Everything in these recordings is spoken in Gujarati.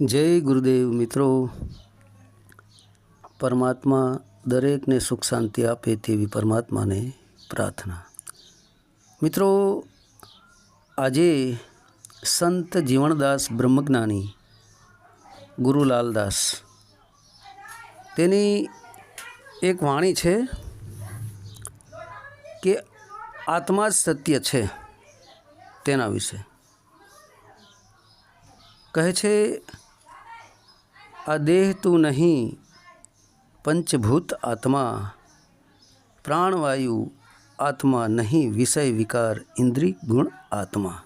જય ગુરુદેવ મિત્રો. પરમાત્મા દરેકને સુખ શાંતિ આપે તેવી પરમાત્માને પ્રાર્થના. મિત્રો, આજે સંત જીવણદાસ બ્રહ્મજ્ઞાની ગુરુલાલદાસ. તેની એક વાણી છે કે આત્મા જ સત્ય છે તેના વિશે. કહે છે આ દેહ તું નહીં, પંચભૂત આત્મા, પ્રાણવાયુ આત્મા નહીં, વિષય વિકાર ઇન્દ્રિય ગુણ આત્મા.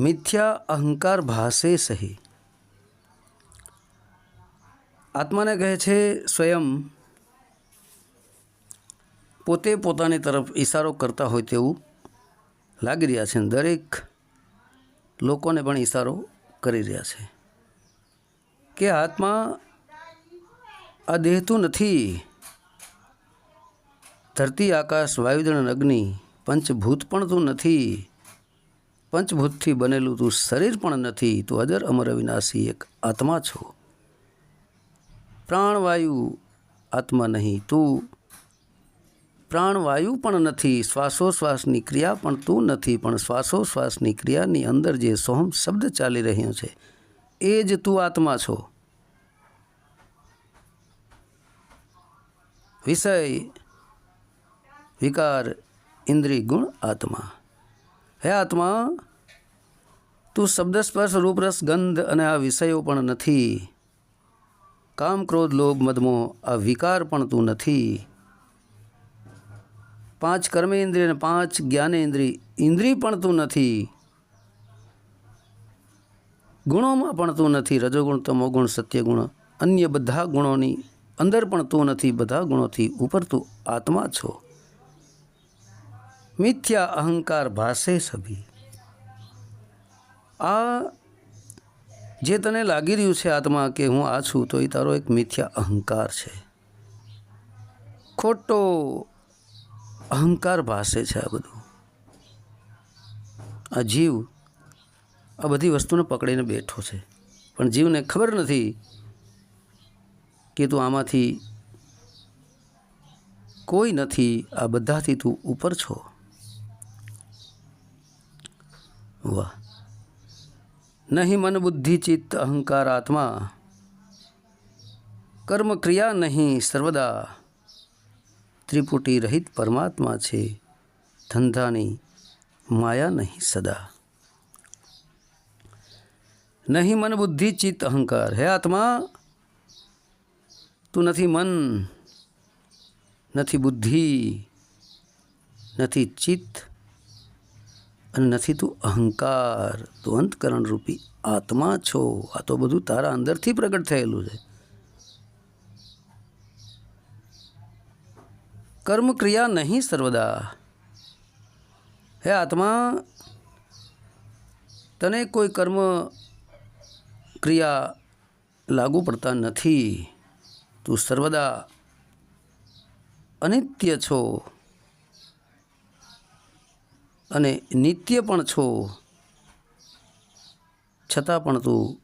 મિથ્યા અહંકાર ભાષે સહી. આત્માને કહે છે, સ્વયં પોતે પોતાની તરફ ઈશારો કરતા હોય તેવું લાગી રહ્યા છે દરેક લોકોને પણ ઇશારો કરી રહ્યા છે. કે આત્મા આ દેહ તો નથી. ધરતી, આકાશ, વાયુદળ અગ્નિ પંચભૂત પણ તું નથી. પંચભૂતથી બનેલું તું શરીર પણ નથી. તું અજર, અમર, અવિનાશી એક આત્મા છો. પ્રાણવાયુ આત્મા નહીં. તું પ્રાણવાયુ પણ નથી. શ્વાસોશ્વાસની ક્રિયા પણ તું નથી. પણ શ્વાસોશ્વાસની ક્રિયાની અંદર જે સોહમ શબ્દ ચાલી રહ્યો છે એ જ તું આત્મા છો. વિષય, વિકાર, ઇન્દ્રિય, ગુણ, આત્મા. હે આત્મા, તું શબ્દ સ્પર્શ રૂપરસ, ગંધ અને આ વિષયો પણ નથી. કામ, ક્રોધ, લોભ, મદમો, આ વિકાર પણ તું નથી. પાંચ કર્મેન્દ્રિય અને પાંચ જ્ઞાનેન્દ્રિય ઇન્દ્રિય પણ તું નથી. ગુણોમાં પણ તું નથી. રજોગુણ તમોગુણ સત્યગુણ. અન્ય બધા ગુણોની અંદર પણ તું નથી. બધા ગુણોથી ઉપર તું આત્મા છો. મિથ્યા અહંકાર ભાસે સભી. આ જે તને લાગી રહ્યું છે આત્મા કે હું આ છું, તો એ તારો એક મિથ્યા અહંકાર છે. ખોટો અહંકાર ભાસે છે આ બધું. આ જીવ આ બધી વસ્તુને પકડીને બેઠો છે. પણ જીવને ખબર નથી કે તું આમાંથી કોઈ નથી, આ બધાથી તું ઉપર છો. વાહ. નહીં મન બુદ્ધિ, ચિત્ત, અહંકાર, આત્મા. કર્મ ક્રિયા નહીં, સર્વદા. ત્રિપુટી રહિત પરમાત્મા છે. ધંધાની માયા નહીં સદા. નહીં મન બુદ્ધિ, ચિત્ત અહંકાર. હે આત્મા, તું નથી મન, નથી બુદ્ધિ, નથી ચિત્ત અને નથી તું અહંકાર. તું અંતકરણ રૂપી આત્મા છો. આ તો બધું તારા અંદરથી પ્રગટ થયેલું છે. કર્મ ક્રિયા નહીં સર્વદા. હે આત્મા, તને કોઈ કર્મ ક્રિયા લાગુ પડતા નથી. તું સર્વદા અનિત્ય છો. અને નિત્ય પણ છો. છતાં પણ તું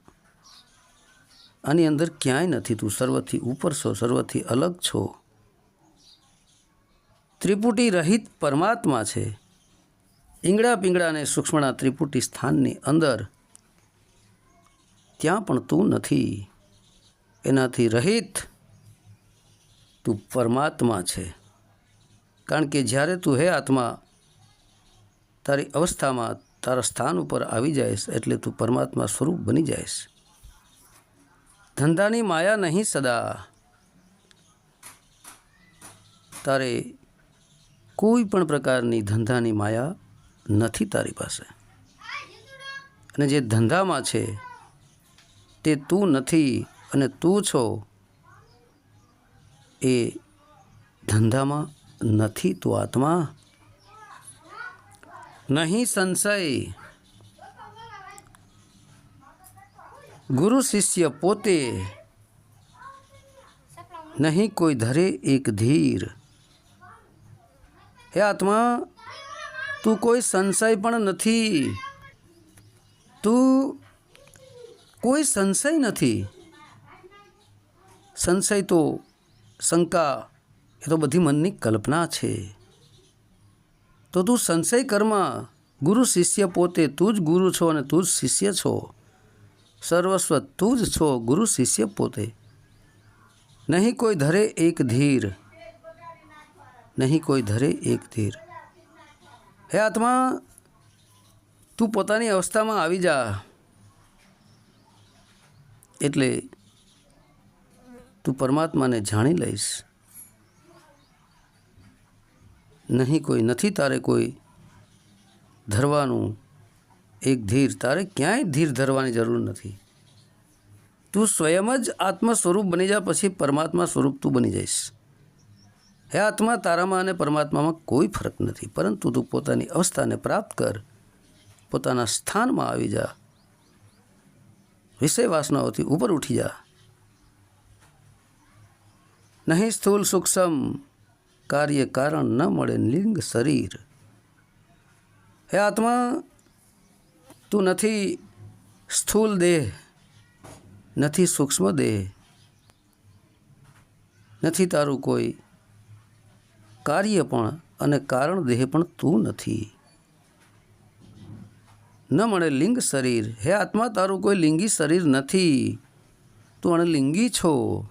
આની અંદર ક્યાંય નથી. તું સર્વથી ઉપર છો, સર્વથી અલગ છો. ત્રિપુટી રહિત પરમાત્મા છે. ઈંગડા અને સૂક્ષ્મના ત્રિપુટી સ્થાનની અંદર ત્યાં પણ તું નથી. એનાથી રહિત તું પરમાત્મા છે. કારણ કે જ્યારે તું હે આત્મા, તારી અવસ્થામાં તારા સ્થાન ઉપર આવી જાયશ એટલે તું પરમાત્મા સ્વરૂપ બની જાયશ ધંધાની માયા નહીં સદા. તારે કોઈ પણ પ્રકારની ધંધાની માયા નથી તારી પાસે. અને જે ધંધામાં છે તે તું નથી અને તું છો એ ધંધામાં નથી તું આત્મા? નહીં સંશય. ગુરુ શિષ્ય પોતે નહીં કોઈ ધરે એક ધીર. હે આત્મા, તું કોઈ સંશય પણ નથી. તું કોઈ સંશય નથી. સંશય તો શંકા, એ તો બધી મનની કલ્પના છે. તો તું સંશય કર્મ, ગુરુ શિષ્ય પોતે તું જ ગુરુ છો અને તું જ શિષ્ય છો. સર્વસ્વ તું જ છો, ગુરુ શિષ્ય પોતે. નહીં કોઈ ધરે એક ધીર. નહીં કોઈ ધરે એક ધીર. હે આત્મા, તું પોતાની અવસ્થામાં આવી જા. એટલે તું પરમાત્માને જાણી લઈશ. નહીં, કોઈ નથી તારે કોઈ ધરવાનું. એક ધીર, તારે ક્યાંય ધીર ધરવાની જરૂર નથી. તું સ્વયં જ આત્મા સ્વરૂપ બની જા, પછી પરમાત્મા સ્વરૂપ તું બની જઈશ. હે આત્મા, તારામાં અને પરમાત્મામાં કોઈ ફરક નથી, પરંતુ તું પોતાની અવસ્થાને પ્રાપ્ત કર, પોતાના સ્થાનમાં આવી જા. વિષય વાસનાઓથી ઉપર ઉઠી જા. નહીં સ્થૂલ સૂક્ષ્મ કાર્ય કારણ ન મળે લિંગ શરીર. હે આત્મા, તું નથી સ્થૂલ દેહ, નથી સૂક્ષ્મ દેહ, નથી તારું કોઈ કાર્ય પણ અને કારણ દેહ પણ તું નથી. ન મળે લિંગ શરીર. હે આત્મા, તારું કોઈ લિંગી શરીર નથી. તું અણલિંગી છો.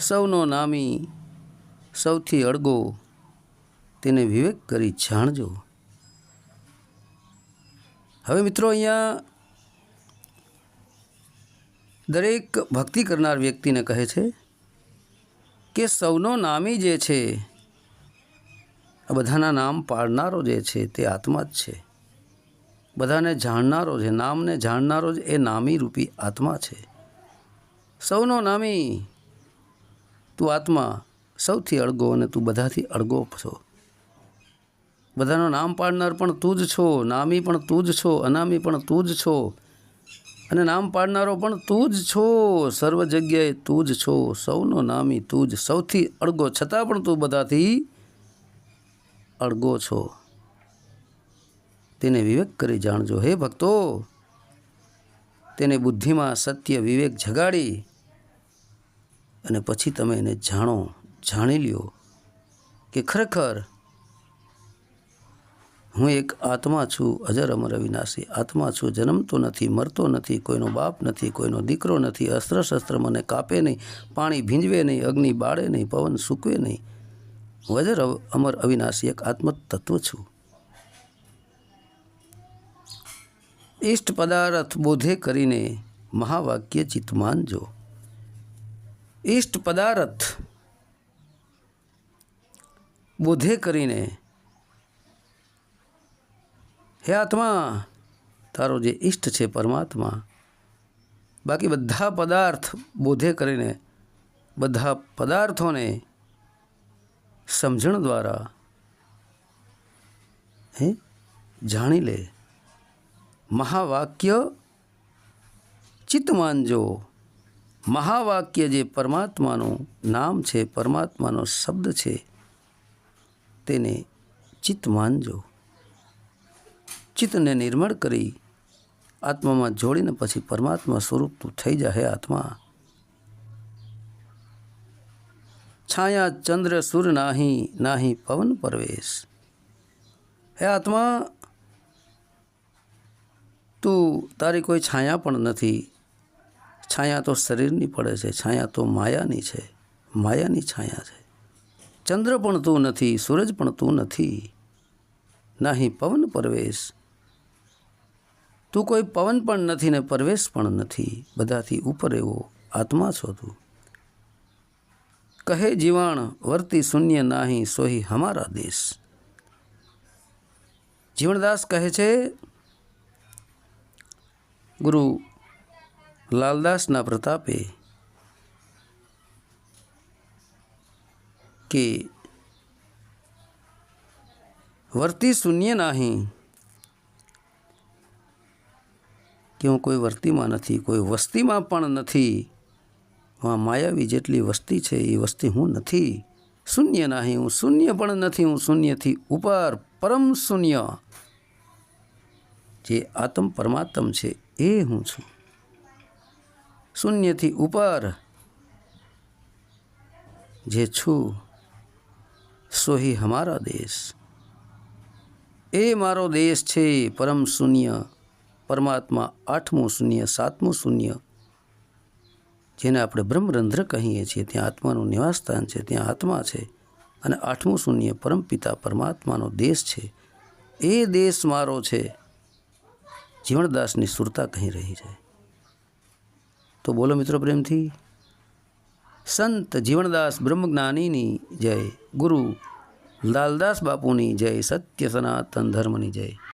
સૌનો નામી સૌથી અળગો તેને વિવેક કરી જાણજો. હવે મિત્રો અહીંયા દરેક ભક્તિ કરનાર વ્યક્તિને કહે છે કે સૌનો નામી જે છે આ બધાના નામ પાડનારો જે છે તે આત્મા જ છે. બધાને જાણનારો છે નામને જાણનારો જ એ નામી રૂપી આત્મા છે. સૌનો નામી તું આત્મા સૌથી અળગો અને તું બધાથી અળગો છો. બધાનો નામ પાડનાર પણ તું જ છો, નામી પણ તું જ છો, અનામી પણ તું જ છો. અને નામ પાડનારો પણ તું જ છો, સર્વ જગ્યાએ તું જ છો. સૌનો નામી તું જ, સૌથી અળગો છતાં પણ તું બધાથી અળગો છો. તેને વિવેક કરી જાણજો. હે ભક્તો, તેને બુદ્ધિમાં સત્ય વિવેક જગાડી અને પછી તમે એને જાણો, જાણી લ્યો કે ખરેખર હું એક આત્મા છું, અજર અમર અવિનાશી. આત્મા છું, જન્મતો નથી, મરતો નથી, કોઈનો બાપ નથી, કોઈનો દીકરો નથી અસ્ત્ર શસ્ત્ર મને કાપે નહીં, પાણી ભીંજવે નહીં, અગ્નિ બાળે નહીં, પવન સૂકવે નહીં. હું અમર અવિનાશી એક આત્મ તત્વ છું. ઇષ્ટ પદાર્થ બોધે કરીને મહાવાક્ય ચિત્ત માનજો ઇષ્ટ પદાર્થ બોધે કરીને હે આત્મા, તારો જે ઈષ્ટ છે પરમાત્મા, બાકી બધા પદાર્થ બોધે કરીને બધા પદાર્થોને સમજણ દ્વારા, હે, જાણી લે. મહાવાક્ય ચિત્ત માનજો મહાવાક્ય જે પરમાત્માનું નામ છે, પરમાત્માનો શબ્દ છે, તેને ચિત્ત માનજો ચિત્તને નિર્મળ કરી આત્મામાં જોડીને પછી પરમાત્મા સ્વરૂપ તું થઈ જાહે આત્મા. છાયા ચંદ્ર સૂર નાહી નાહી પવન પરવેશ. હે આત્મા, તું, તારી કોઈ છાયા પણ નથી. છાયા તો શરીરની પડે છે, છાયા તો માયાની છે, માયાની છાયા છે. ચંદ્ર પણ તું નથી, સૂરજ પણ તું નથી. નાહી પવન પરવેશ. તું કોઈ પવન પણ નથી ને પરવેશ પણ નથી. બધાથી ઉપર એવો આત્મા છો તું. કહે જીવાણ, વર્તી શૂન્ય નાહી, સોહી હમારા દેશ. જીવણદાસ કહે છે, ગુરુ લાલદાસના પ્રતાપે કે વર્તી શૂન્ય નાહી, કે હું કોઈ વર્તીમાં નથી, કોઈ વસ્તીમાં પણ નથી માયાવી જેટલી વસ્તી છે, એ વસ્તી હું નથી. શૂન્ય નાહી, હું શૂન્ય પણ નથી, હું શૂન્યથી ઉપર પરમ શૂન્ય. જે આત્મ પરમાત્મ છે, એ હું છું. શૂન્યથી ઉપર જે છું સોહી હમારા દેશ. એ મારો દેશ છે, પરમ શૂન્ય. પરમાત્મા આઠમું શૂન્ય, સાતમું શૂન્ય જેને આપણે બ્રહ્મરંધ્ર કહીએ છીએ, ત્યાં આત્માનું નિવાસસ્થાન છે, ત્યાં આત્મા છે અને આઠમું શૂન્ય પરમપિતા પરમાત્માનો દેશ છે. એ દેશ મારો છે. જીવણદાસની સુરતા કહી રહી છે. તો બોલો મિત્રો પ્રેમથી. સંત જીવણદાસ બ્રહ્મજ્ઞાનીની જય, ગુરુ લાલદાસ બાપુની જય, સત્ય સનાતન ધર્મની જય.